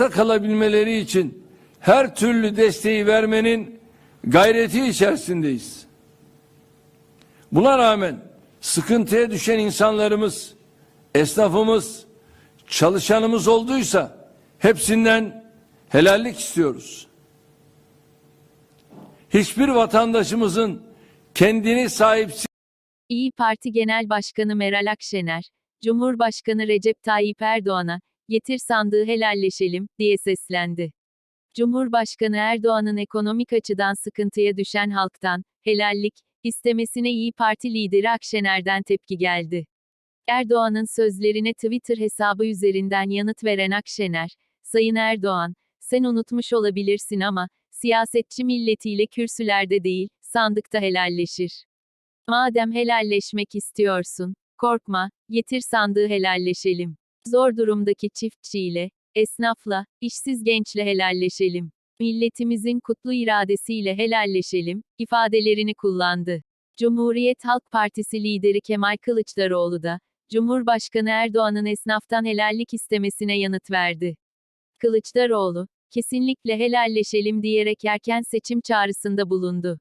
ayakta kalabilmeleri için her türlü desteği vermenin gayreti içerisindeyiz. Buna rağmen sıkıntıya düşen insanlarımız, esnafımız, çalışanımız olduysa hepsinden helallik istiyoruz. Hiçbir vatandaşımızın kendini sahipsiz İyi Parti Genel Başkanı Meral Akşener, Cumhurbaşkanı Recep Tayyip Erdoğan'a, getir sandığı helalleşelim, diye seslendi. Cumhurbaşkanı Erdoğan'ın ekonomik açıdan sıkıntıya düşen halktan, helallik, istemesine İyi Parti lideri Akşener'den tepki geldi. Erdoğan'ın sözlerine Twitter hesabı üzerinden yanıt veren Akşener, Sayın Erdoğan, sen unutmuş olabilirsin ama, siyasetçi milletiyle kürsülerde değil, sandıkta helalleşir. Madem helalleşmek istiyorsun, korkma, getir sandığı helalleşelim. Zor durumdaki çiftçiyle, esnafla, işsiz gençle helalleşelim. Milletimizin kutlu iradesiyle helalleşelim, ifadelerini kullandı. Cumhuriyet Halk Partisi lideri Kemal Kılıçdaroğlu da, Cumhurbaşkanı Erdoğan'ın esnaftan helallik istemesine yanıt verdi. Kılıçdaroğlu, kesinlikle helalleşelim diyerek erken seçim çağrısında bulundu.